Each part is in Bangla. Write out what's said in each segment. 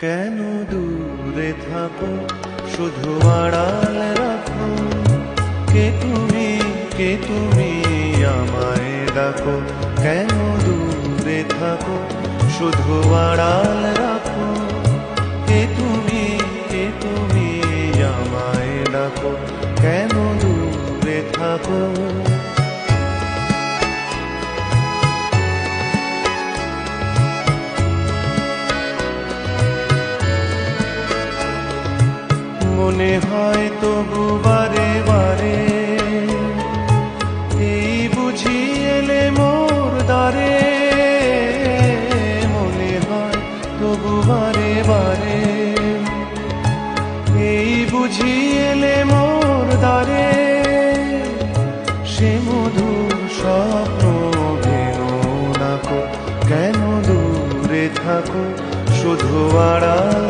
কেন দূরে থাকো? শুধু আড়াল রাখো। কে তুমি কে তুমি আমায় ডাকো? কেন দূরে থাকো? শুধু আড়াল রাখো। কে তুমি কে তুমি আমায় ডাকো? কেন দূরে থাকো? মনে হয় তবু বারে বারে। এই বুঝি এলে মোর দ্বারে। মনে হয় তবু বারে বারে। এই বুঝি এলে মোর দ্বারে। সে মধুর স্বপ্ন কেন দূরে থাকো? শুধু আড়াল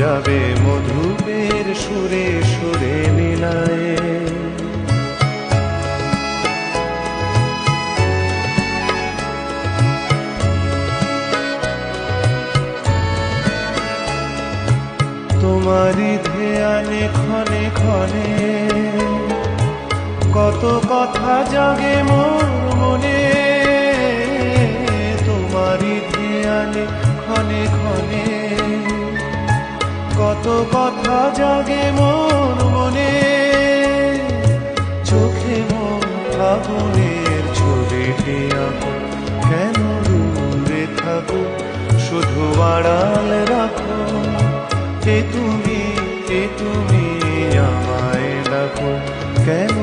যাবে মধুপের সুরে সুরে মিলায় তোমারই ধ্যানে ক্ষণে ক্ষণে কত কথা জাগে মোর মনে। তোমারি ধ্যানে ক্ষণে ক্ষণে কত কথা জাগে মন মনে। চোখে মন ফাগুনের ছবি আঁকো কেন দূরে থাকো? শুধু আড়াল রাখো। এ তুমি এ তুমি আমায় রাখো কেন